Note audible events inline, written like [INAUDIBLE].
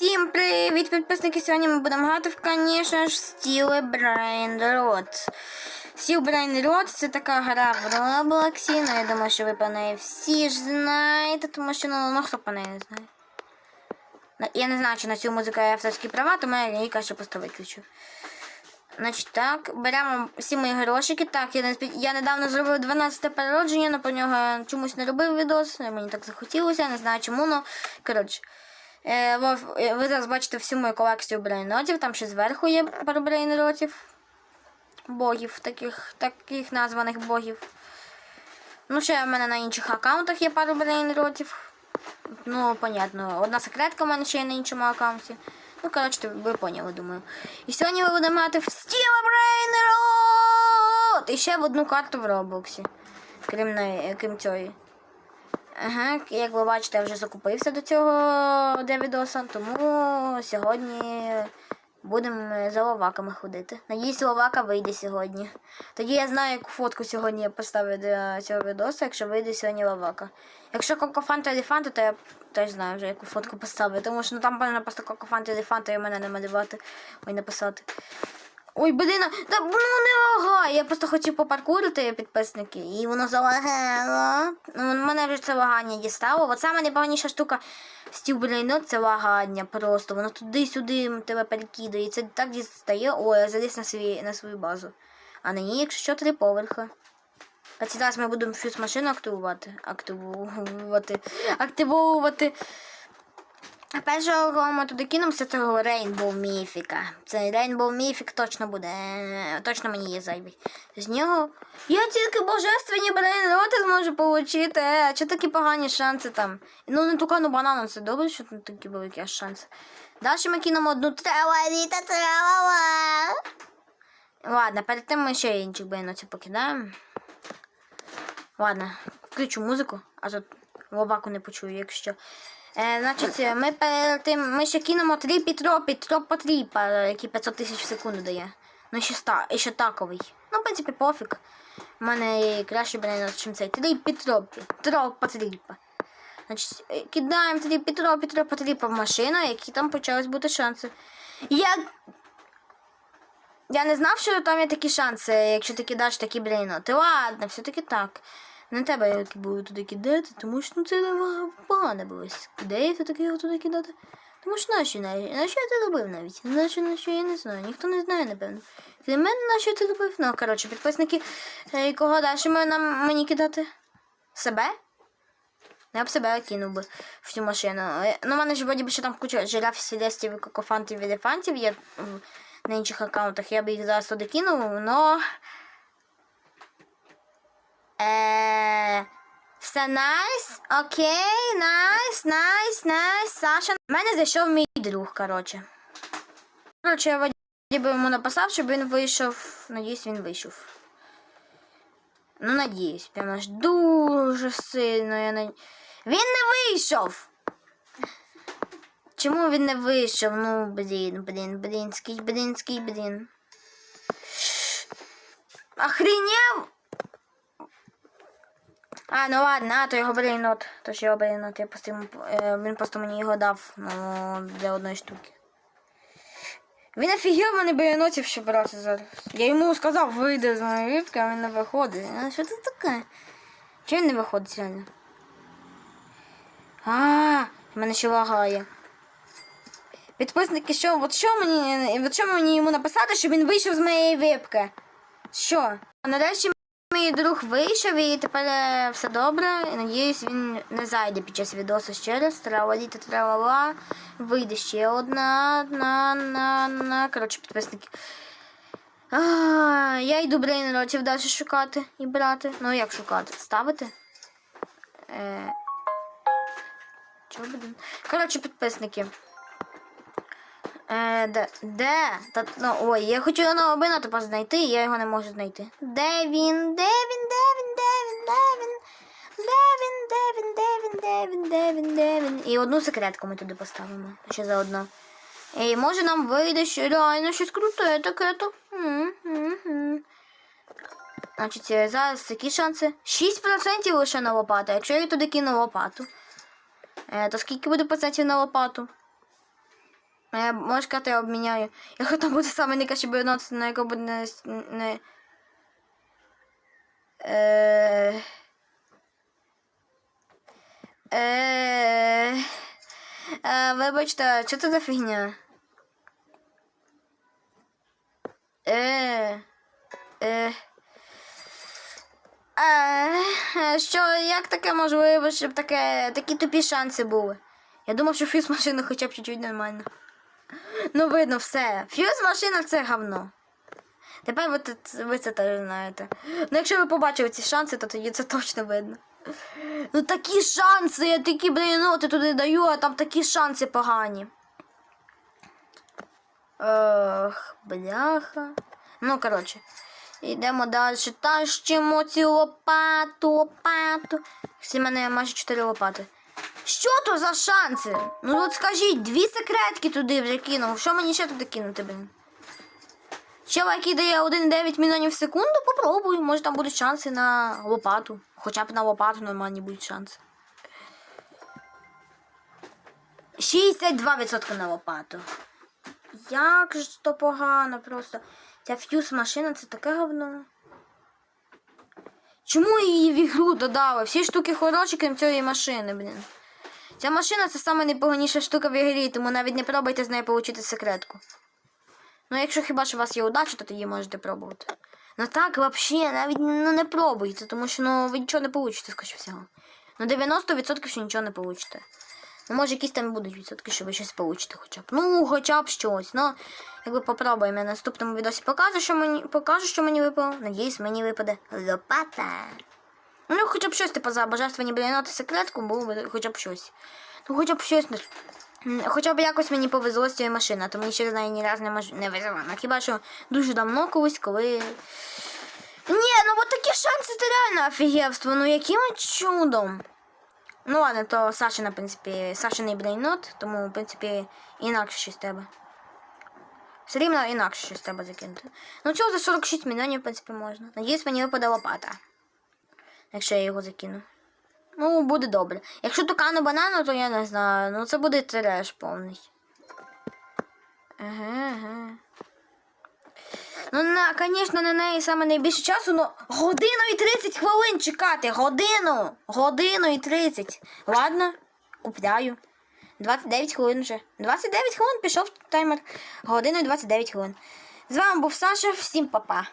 Всім привіт, підписники! Сьогодні ми будемо грати звісно ж, Steel Brain Rot. Steel Brain Rot це така гра в Роблоксі, ну я думаю, що ви про неї всі ж знаєте, тому що ну, ну хто про неї не знає. Я не знаю, чи на цю музику є авторські права, тому я її краще просто виключу. Значить так, беремо всі мої грошики. Так, я, я недавно зробив 12 переродження, але про нього чомусь не робив відос. Мені так захотілося, не знаю чому, ну коротше. Е, ви- е, зараз бачите всю мою колекцію брейнротів, там ще зверху є пару брейнротів. Богів, таких, таких названих богів. Ну, ще в мене на інших аккаунтах є пару брейнротів. Ну, понятно. Одна секретка в мене ще є на іншому аккаунті. Ну, коротше, ви поняли, думаю. І сьогодні ми будемо мати в Steel Brain І ще в одну карту в Роблоксі. Крім, крім цієї. Ага, як ви бачите, я вже закупився до цього для відоса, тому сьогодні будемо за ловаками ходити. Надіюсь, ловака вийде сьогодні. Тоді я знаю, яку фотку сьогодні я поставлю для цього відоса, якщо вийде сьогодні ловака. Якщо кокофанта елефанта, то я теж знаю вже, яку фотку поставлю, тому що ну, там можна просто кокофанта елефанта і мене не малювати, ой написати. Ой, блін, та ну не лагає. Я просто хотів попаркурити підписники, і воно залагало. Ну, мене вже це лагання дістало. От саме найпоганіша штука стів блін, це лагання просто. Воно туди-сюди тебе перекидає. І це так дістає. Ой, я заліз на, свій, на свою базу. А на ній, якщо що, три поверха. А зараз ми будемо фюз машину активувати. Активувати. Активовувати. А першого кого ми туди кинемо, того Рейнбоу Міфіка. Цей Рейнбоу Міфік точно буде. е, Точно мені є зайвий. З нього. Я тільки божественні брейнроти зможу отримати. А чи такі погані шанси там? Ну, не тукану банану, це добре, що тут такі великі шанси. Далі ми кинемо одну траваліта травала. Ладно, перед тим ми ще інших брейнротів покидаємо. Ладно, включу музику, а то лобаку не почую, якщо. Е, значить, ми перед тим ми ще кинемо три пітропі, тропотріпа, які 500 тисяч в секунду дає. Ну, ще, ста, і ще таковий. Ну, в принципі, пофіг. У мене краще брейнот, ніж цей. Три пітропі, тропотріпа. Значить, е, кидаємо три пітропі, тропотріпа в машину, які там почались бути шанси. Я я не знав, що там є такі шанси, якщо ти кидаєш такі брейноти. Ладно, все-таки так. Не треба я буду туди кидати, тому що ну, це погано було. Де я все-таки його туди кидати? Тому що наші навіть. На що я це робив навіть? На що, на що я не знаю. Ніхто не знає, напевно. Крім мене, на що це робив? Ну, коротше, підписники, е, кого далі нам мені кидати? Себе? Я б себе кинув би в цю машину. Е, Ну, в мене ж вроді би ще там куча жирафів, селестів, кокофантів, елефантів є на інших аккаунтах. Я би їх зараз туди кинув, но. Е, все найс, окей, найс, найс, найс, Саша. В мене зайшов мій друг, коротше. Коротше, я вроді би йому написав, щоб він вийшов. Надіюсь, він вийшов. Ну, надіюсь, прямо аж дуже сильно. Я над... Він не вийшов! Чому він не вийшов? Ну, блін, блін, блінський, блінський, блін. Охренів! А, ну ладно, а, то його брейнот. То ж його брейнот. Я просто йому, е, він просто мені його дав ну, для одної штуки. Він офігел мене брейнотів ще брати зараз. Я йому сказав, вийде з моєї випки, а він не виходить. А що це таке? Чого він не виходить сьогодні? А, в мене ще лагає. Підписники, що, от що мені, от що мені йому написати, щоб він вийшов з моєї випки? Що? Нарешті мій друг вийшов і тепер е, все добре. І надіюсь, він не зайде під час відосу ще раз. Траваліта тралала. Вийде ще одна, одна, одна, одна. Коротше, підписники. А, я йду брейнротів далі шукати і брати. Ну як шукати? Ставити? Е... Коротше, підписники. Е, де? Де? Та, ну, ой, я хочу одного бинотипа знайти, я його не можу знайти. Де він? Де він? Де він? Де він? Де він? Де він? Де він? Де він? Де він? Де він? Де він? І одну секретку ми туди поставимо. Ще заодно. І може нам вийде ще реально щось круте таке то. Значить, е, зараз які шанси? 6% лише на лопату. Якщо я туди кину лопату, е, то скільки буде процентів на лопату? Можеш сказати, я обміняю. Якщо [LAUGHS] там буде саме найкраще бронот, на якого буде не. не е, е, е, вибачте, що це за фігня? Е, е, е, що, як таке можливо, щоб таке, такі тупі шанси були? Я думав, що фьюз машина хоча б чуть-чуть нормально. Ну, видно, все. Фьюз машина це говно. Тепер ви, ви це теж знаєте. Ну, якщо ви побачили ці шанси, то тоді це точно видно. Ну такі шанси, я такі бліноти туди даю, а там такі шанси погані. Ох, бляха. Ну, коротше. Йдемо далі. Тащимо цю лопату, лопату. Всі мене майже 4 лопати. Що то за шанси? Ну от скажіть, дві секретки туди вже кинув. Що мені ще туди кинути, блін? Який дає 1,9 мільйонів в секунду, попробуй. Може там будуть шанси на лопату. Хоча б на лопату нормальні будуть шанси. 62% на лопату. Як ж то погано просто. Ця фьюз машина це таке говно. Чому її в ігру додали? Всі штуки хороші, крім цієї машини, блін. Ця машина це саме найпоганіша штука в ігрі, тому навіть не пробуйте з нею отримати секретку. Ну, якщо хіба що у вас є удача, то її можете пробувати. Ну так, взагалі, навіть ну, не пробуйте, тому що ну, ви нічого не получите, скоріше всього. Ну, 90% що нічого не получите. Ну, може, якісь там будуть відсотки, що ви щось получите хоча б. Ну, хоча б щось. Ну, якби попробуємо. Я на наступному відосі покажу, що мені, покажу, що мені випало. Надіюсь, мені випаде лопата. Ну, хоча б щось, типу, за божественні бліноти секретку, було б хоча б щось. Ну, хоча б щось. Хоча б якось мені повезло з цією машиною, тому ще з нею ні разу не, мож... не везла. Ну, хіба що дуже давно колись, коли. Ні, ну от такі шанси це реально офігівство. Ну яким чудом. Ну ладно, то Сашина, в принципі, Сашиний блейнот, тому, в принципі, інакше щось треба. Все рівно інакше щось треба закинути. Ну цього за 46 мільйонів, в принципі, можна. Надіюсь, мені випаде лопата. Якщо я його закину. Ну, буде добре. Якщо тукану банану, то я не знаю. Ну це буде треш повний. Ага, ага. Ну, на, звісно, на неї саме найбільше часу, але годину і 30 хвилин чекати. Годину! Годину і 30. Ладно, купляю. 29 хвилин вже. 29 хвилин пішов таймер. Годину і 29 хвилин. З вами був Саша, всім па-па.